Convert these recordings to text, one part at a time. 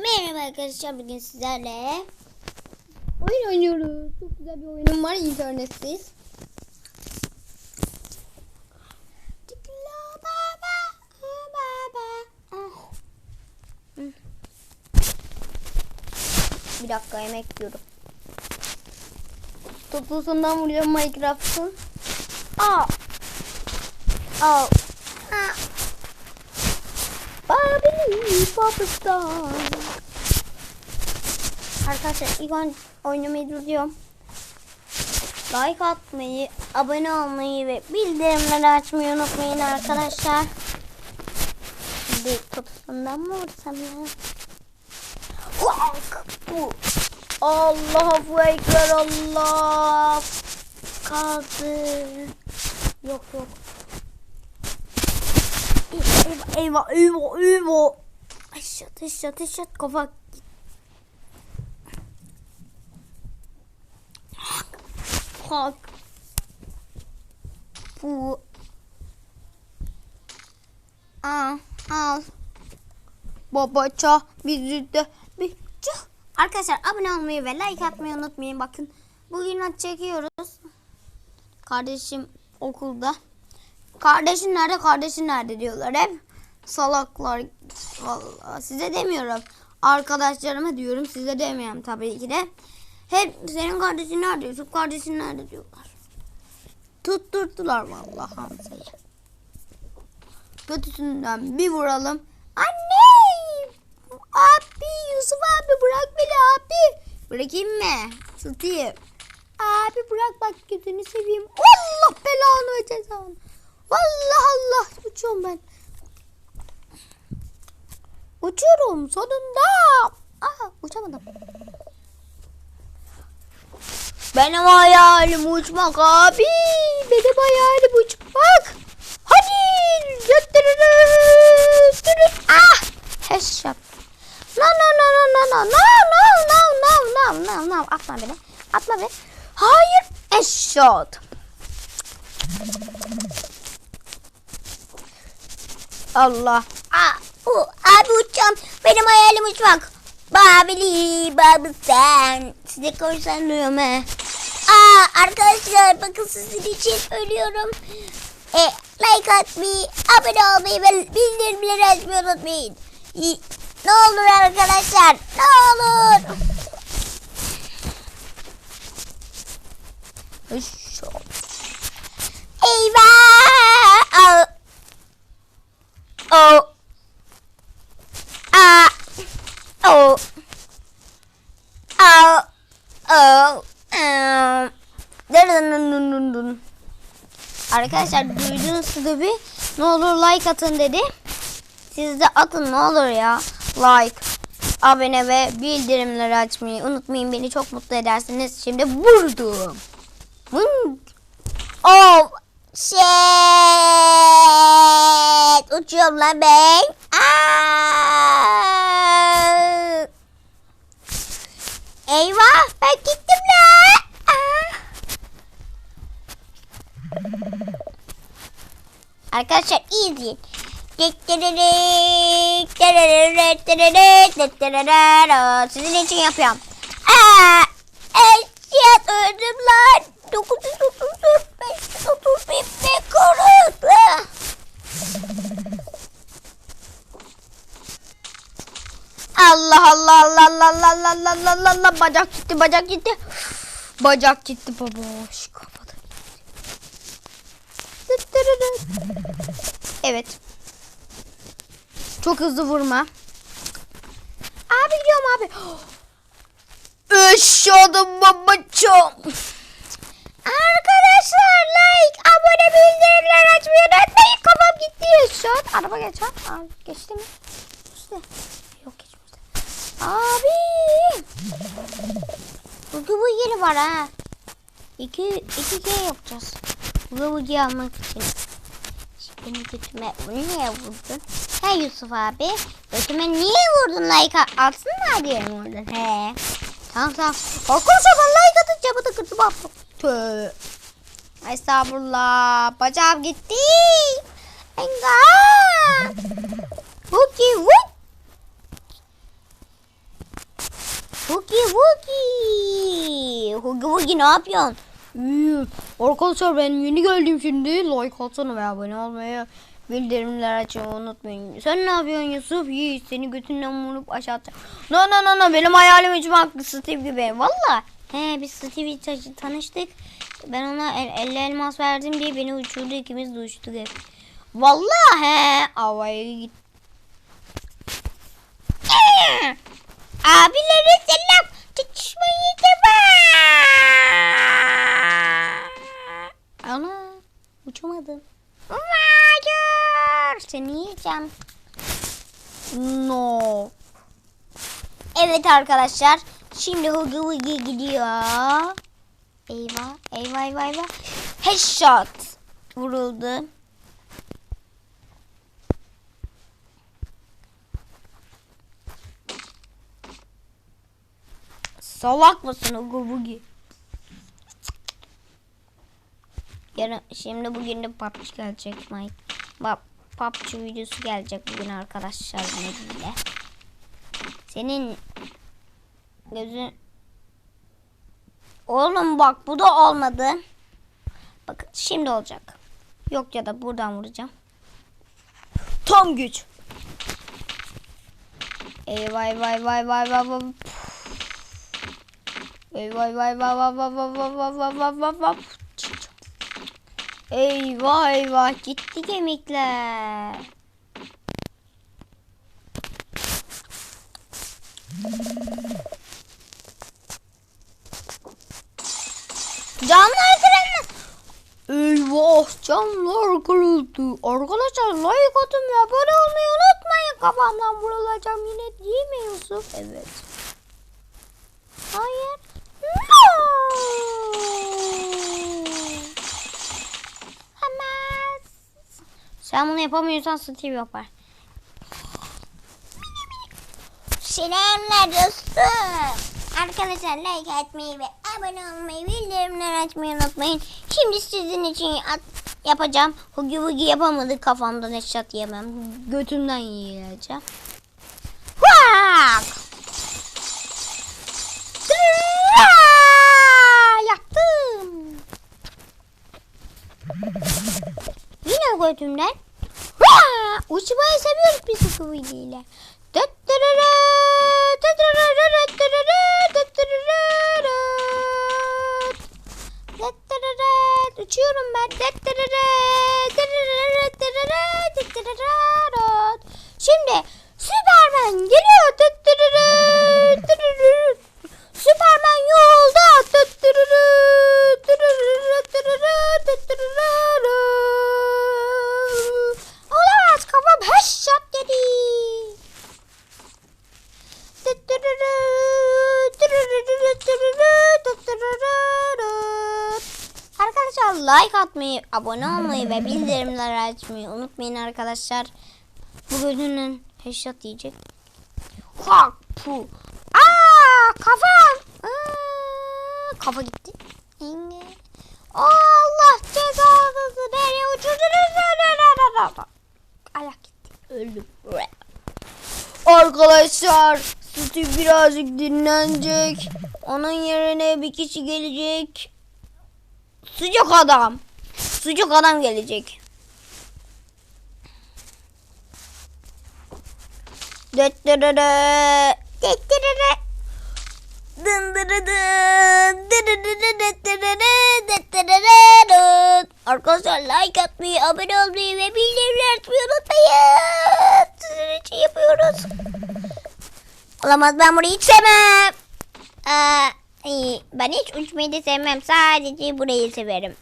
Merhaba arkadaşlar bugün sizlerle Oyun oynuyoruz. Çok güzel bir oyunum var internetsiz. Ah. Bir dakika yemek yiyorum. Toplusundan vuruyorum Minecraft'ın. Aa. Aa. Babili Babistan. Arkadaşlar ilk oyun oynamayı duruyorum. Like atmayı, abone olmayı ve bildirimleri açmayı unutmayın arkadaşlar. Bir kutusundan mı vursam ya? Bu. Allahu Ekber Allah. Kaldı. Yok yok. Eyvah eyvah eyvah eyvah. Eşat eşat eşat kafa. Hak. Bu. Aa, al. Babaça bizi de bir. Arkadaşlar abone olmayı ve like atmayı unutmayın. Bakın bugün aç çekiyoruz. Kardeşim okulda. Kardeşin nerede kardeşin nerede diyorlar hep. Salaklar. Vallahi size demiyorum. Arkadaşlarıma diyorum size demiyorum tabii ki de. Hep senin kardeşin nerede? Yusuf kardeşin nerede diyorlar. Tutturdular vallahi Hamza'yı. Kötüsünden bir vuralım. Anne! Abi Yusuf abi bırak beni abi. Bırakayım mı? Tutayım. Abi bırak bak gözünü seveyim. Allah belanı ve cezanı. Vallahi Allah uçuyorum ben. Uçuyorum sonunda. Aha uçamadım. Benim hayalim uçmak abi. Benim hayalim uçmak. Hadi. Götürürüz. Ah. Headshot. No no no no no no no no no no no no no atma beni. Atma beni. Hayır. Headshot. Allah. Aa, o, abi uçacağım. Benim hayalim uçmak. Babili babı sen. Size korsan duyuyorum he. Aa, arkadaşlar bakın sizin için ölüyorum. E, like atmayı, abone olmayı ve bildirimleri açmayı unutmayın. Ne olur arkadaşlar. Ne olur. Eyvah. Aa. O. Aa. O. Aa. O. Arkadaşlar duydunuz tabi. Ne olur like atın dedi. Siz de atın ne olur ya. Like, abone ve bildirimleri açmayı unutmayın. Beni çok mutlu edersiniz. Şimdi vurdum. Oh. Shit. Uçuyorum lan ben. Aa. Eyvah ben gittim lan. Aa. Arkadaşlar iyi izleyin. Sizin için yapıyorum. Aa, eşyat öldüm lan. 934 531 korun. Allah Allah Allah Allah Allah Allah Allah Allah Allah bacak gitti bacak gitti. Bacak gitti baba. Şu kafada. Evet. Çok hızlı vurma. Abi gidiyorum abi. Eşyadım babacığım. Arkadaşlar like, abone, bildirimler açmayı unutmayın. Kafam gitti eşyat. Araba geçer. Aa, geçti mi? İşte. Yok geçmedi. Abi. Bugü bu yeri var ha. İki, iki kere yapacağız. Bu bugiyi almak için. Benim götüme niye vurdun? He Yusuf abi. Götüme niye vurdun like atsınlar diye mi vurdun? He. Tamam tamam. Arkadaşlar ben like atınca bu da kırdı bak. Tüh. Estağfurullah. Bacağım gitti. Enga. Huki vuk. Hugi Wugi. Hugi Wugi ne yapıyorsun? Arkadaşlar ben yeni geldim şimdi. Like atsana ve abone olmayı. Bildirimler açmayı unutmayın. Sen ne yapıyorsun Yusuf? İyi seni götünden vurup aşağı. No no no no benim hayalim uçmak Steve gibi. Valla. He biz Stevie ta- tanıştık. Ben ona el, 50 elmas verdim diye beni uçurdu ikimiz de uçtuk hep. Valla he. Havaya git. Abilere selam. Uçamadım. Hayır. Seni yiyeceğim. No. Evet arkadaşlar. Şimdi Hugi Wugi gidiyor. Eyvah. Eyvah eyvah eyvah. Headshot. Vuruldu. Salak mısın Ugu Bugi? Yarın, şimdi bugün de PUBG gelecek Mike. Bak PUBG videosu gelecek bugün arkadaşlar nedeniyle. Senin gözün Oğlum bak bu da olmadı. Bakın şimdi olacak. Yok ya da buradan vuracağım. Tam güç. Eyvah eyvah eyvah eyvah eyvah eyvah. Eyvah eyvah eyvah eyvah eyvah eyvah eyvah eyvah eyvah eyvah. Eyvah eyvah gitti kemikler. Camlar kırıldı. Eyvah camlar kırıldı. Arkadaşlar like atın ve abone olmayı unutmayın. Kafamdan vurulacağım yine değil mi Yusuf? Evet. Hayır. No. Hemen. Sen bunu yapamıyorsan Steve yapar. Selamlar dostum. Arkadaşlar like atmayı ve abone olmayı, bildirimler açmayı unutmayın. Şimdi sizin için yapacağım. Hugi Hugi yapamadık kafamdan headshot yemem. Götümden yiyeceğim. Huak! Aa, Yaktım. Hua! Uçmayı seviyoruz biz bu ile. Uçuyorum ben. Şimdi Süpermen geliyor. Süpermen yolda. Atmayı, abone olmayı ve bildirimleri açmayı unutmayın arkadaşlar. Bu bölümün headshot diyecek. Hak pu. Aa kafam. Aa, kafa gitti. Allah cezanızı nereye uçurdunuz? Ayak gitti. Öldüm. Arkadaşlar Steve birazcık dinlenecek. Onun yerine bir kişi gelecek. Sıcak adam. Sıcak adam gelecek. Döttürürü. Dırırı. Arkadaşlar like atmayı, abone olmayı ve bildirimleri açmayı unutmayın. Sizin için yapıyoruz. Olamaz ben burayı hiç sevmem. Aa, ben hiç uçmayı da sevmem. Sadece burayı severim.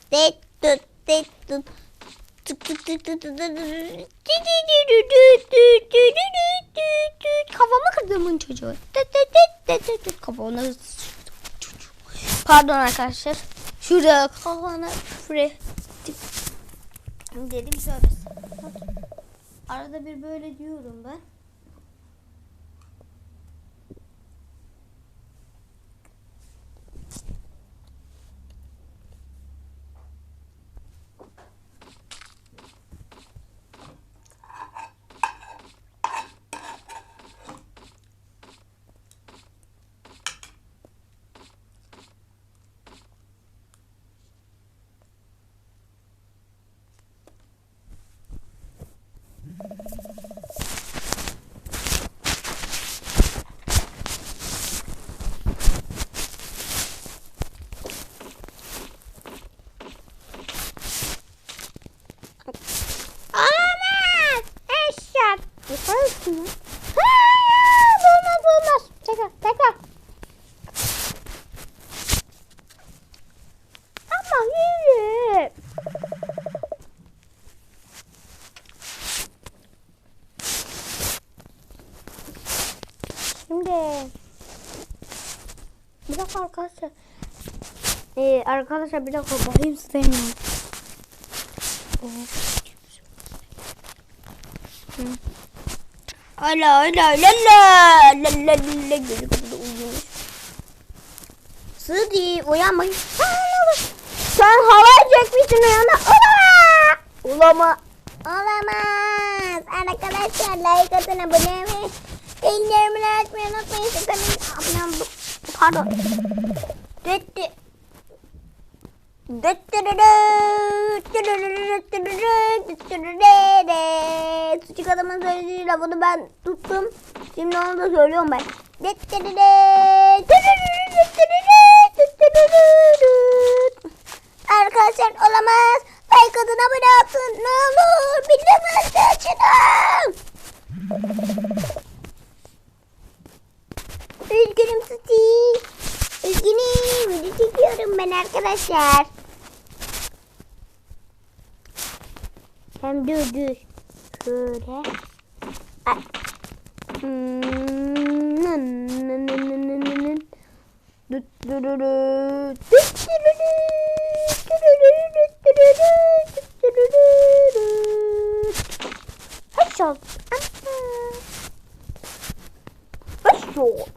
Tut. Tık tık tık tık tık Kafamı kırdığımın çocuğu. Kafamı Pardon arkadaşlar. Şuraya kafana fre. Dedim şöyle. Arada bir böyle diyorum ben. Ee, arkadaşlar bir dakika bakayım ne? Ala ala la la la la la gözü kapalı uyumuş. Sıdi uyanmayın. Sen halay çekmişsin uyana. Ulama. Ulama. Olamaz. Arkadaşlar like atın abone ve bildirimleri açmayı unutmayın. Sakın abone olun. Pardon. Düttü. Küçük adamın söylediği lafını ben tuttum. Şimdi onu da söylüyorum ben. Arkadaşlar olamaz. Like atın abone olun. Ne olur bildirimleri açın. Üzgünüm Suti. Üzgünüm. Video çekiyorum ben arkadaşlar. Hem dur dur. Şöyle. Ay. Headshot. Headshot.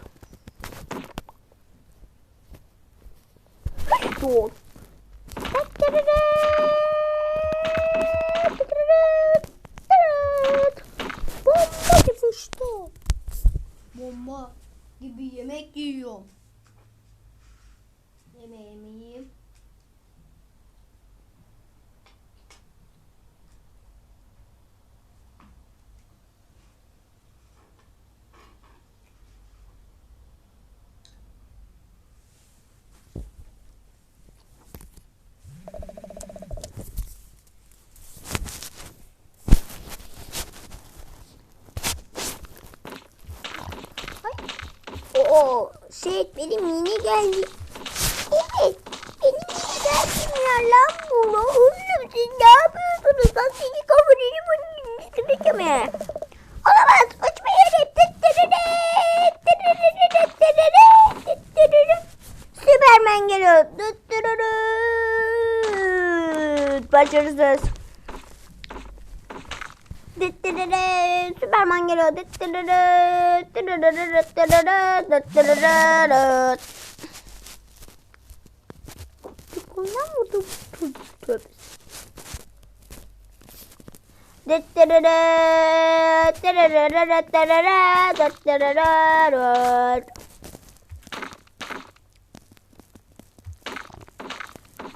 Headshot. Şey benim yine geldi. Evet, benim yine geldim ya lan bu. Oğlum siz ne yapıyorsunuz? Lan seni kafanını bunun üstüne mi? Olamaz, uçmayalım. Süpermen geliyor. Başarısız. Süperman geliyor. Kolundan vurdum. Tövbe.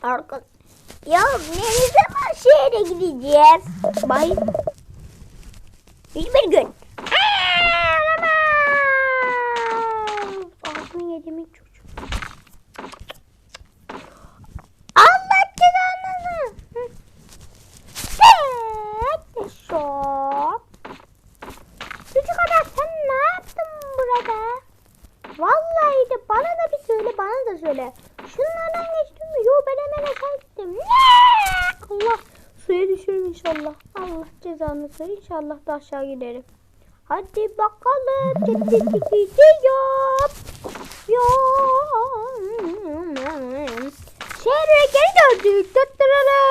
Arka... Ya ne zaman şehre gideceğiz? Bay. Hiçbir gün. Aa, olamaz. Ağzını yediğimin çocuk. Allah cezanızı. Tek şok. Çocuk adam sen ne yaptın burada? Vallahi de bana da bir söyle. Şunlardan geçtin mi? Yok ben hemen aşağı gittim. Allah suya düşürüm inşallah. Allah cezanı ver inşallah da aşağı giderim. Hadi bakalım. Titi titi yap. Yap. Şehre geri döndük. Tıttırırı.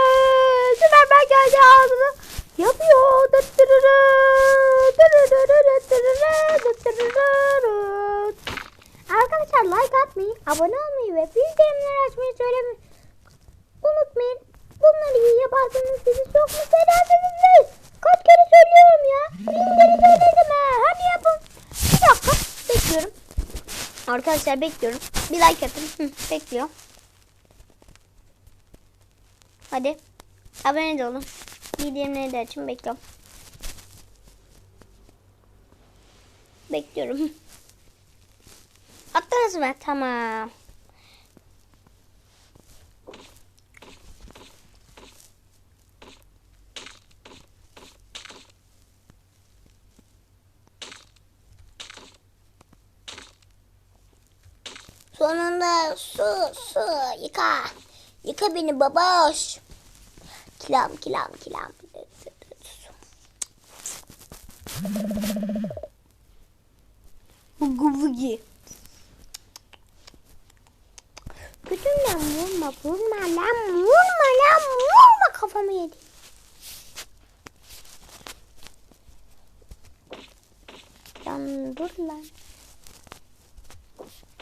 Süpermen geldi ağzını. Yapıyor. Tıttırırı. Tırırırı, tırırı, tıttırırı. Arkadaşlar like atmayı, abone olmayı ve bildirimleri açmayı söylemeyi unutmayın. Bunları iyi yaparsanız sizi çok mutlu edersiniz. Kaç kere söylüyorum ya. Bin kere söyledim ha. Hadi yapın. Bir dakika. Bekliyorum. Arkadaşlar bekliyorum. Bir like atın. Hı, bekliyor. Hadi. Abone de olun. Bildirimleri de açın. Bekliyorum. Bekliyorum. Attınız mı? Tamam. Sonunda su su yıka. Yıka beni baboş. Kilam kilam kilam. Vugu vugi. Güdümle vurma vurma lan vurma lan vurma kafamı yedi. Lan dur lan.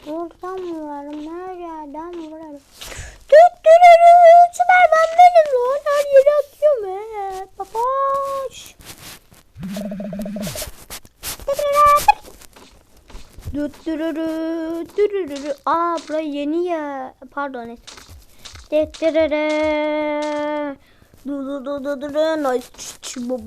Buradan vurarım her yerden vurarım. Tüt türürü Süperman benim lan her yere atıyorum he. Babaş. Düttürürü, dürürürü. Aa burası yeni ya. Pardon. Düttürürü. Du du du du du du. Nice. Bu-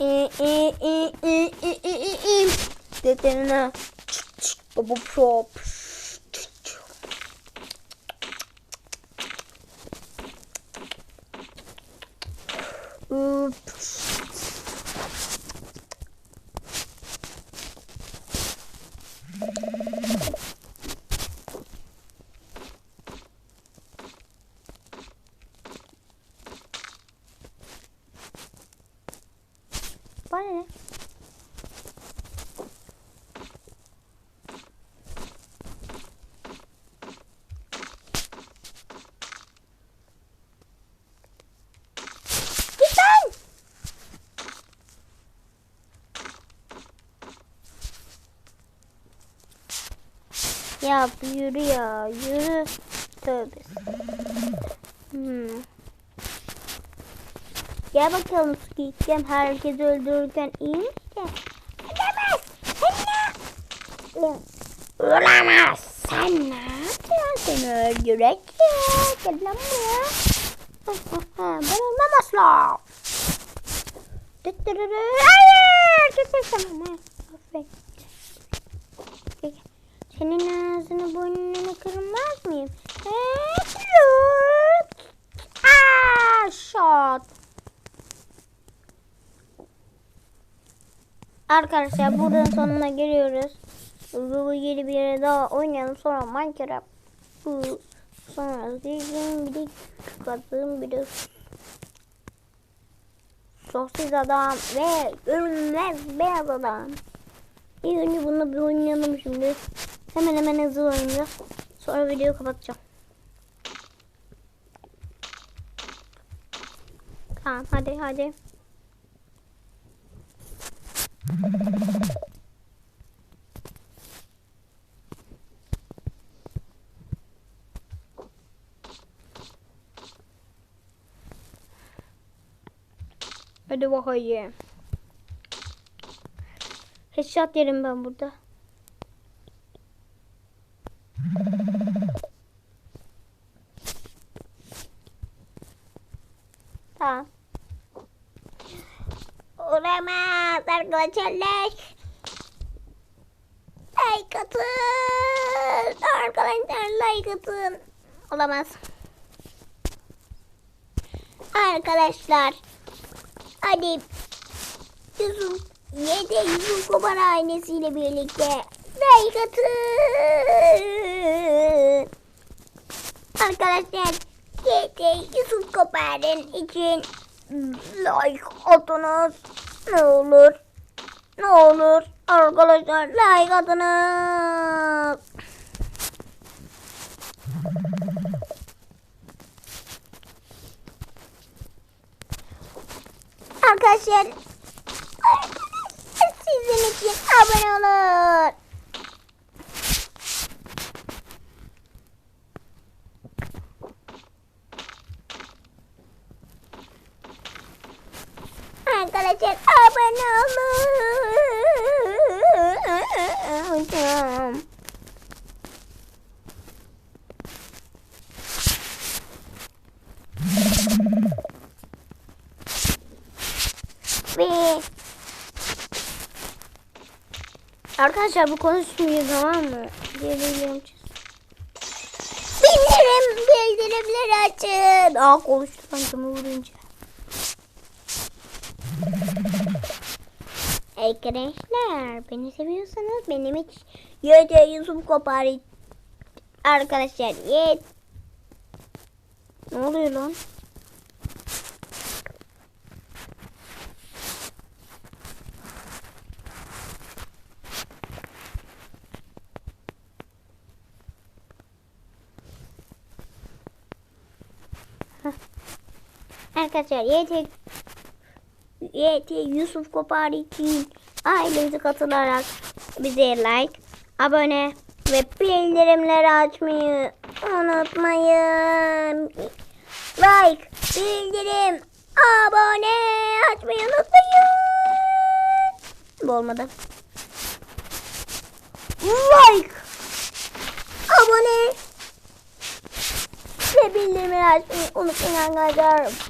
E e e e e e e e. Düttürürü. Ç- ç- bu- bu- bu- Üp. Bana ne? Git lan! Ya yürü ya yürü. Tövbe. Hmm. Gel bakalım Skit'cem herkesi öldürürken iyi misin? Olamaz! Sen ne? Olamaz! Sen ne yapıyorsun? Seni öldüreceğim. Gel lan buraya. ben. Dıttırırı. Hayır! Dıttır tamam. Aferin. Senin ağzını burnunu kırmaz mıyım? Evet. Aa, shot. Arkadaşlar buradan sonuna geliyoruz. Bu yeni bir yere daha oynayalım. Sonra Minecraft. Bu sonra zeytin bir de adam bir de sosis adam ve görünmez beyaz adam. İlk önce bunu bir oynayalım şimdi. Hemen hemen hızlı oynayacağız. Sonra videoyu kapatacağım. Tamam hadi hadi. Hadi bakayım. Headshot yerim ben burada. Tamam. Olamaz arkadaşlar. Like atın. Arkadaşlar like atın. Olamaz. Arkadaşlar. Hadi. Yusuf. Yedi Yusuf Kobar ailesiyle birlikte. Like atın. Arkadaşlar. Yedi Yusuf Kobar'ın için like atınız. Ne olur. Ne olur. Arkadaşlar like atınız. Arkadaşlar sizin için abone olun. Arkadaşlar abone olun. Ve Arkadaşlar bu konuşmuyor tamam mı? Geliyorum. bildirim bildirimleri açın. Aa konuştu sanki vurunca. Arkadaşlar beni seviyorsanız benim hiç Yete Yusuf Kopar Arkadaşlar yet Ne oluyor lan? Arkadaşlar YT, YT Yusuf Kopar için ailemize katılarak bize like, abone ve bildirimleri açmayı unutmayın. Like, bildirim, abone açmayı unutmayın. Bu olmadı. Like, abone ve bildirimleri açmayı unutmayın arkadaşlar.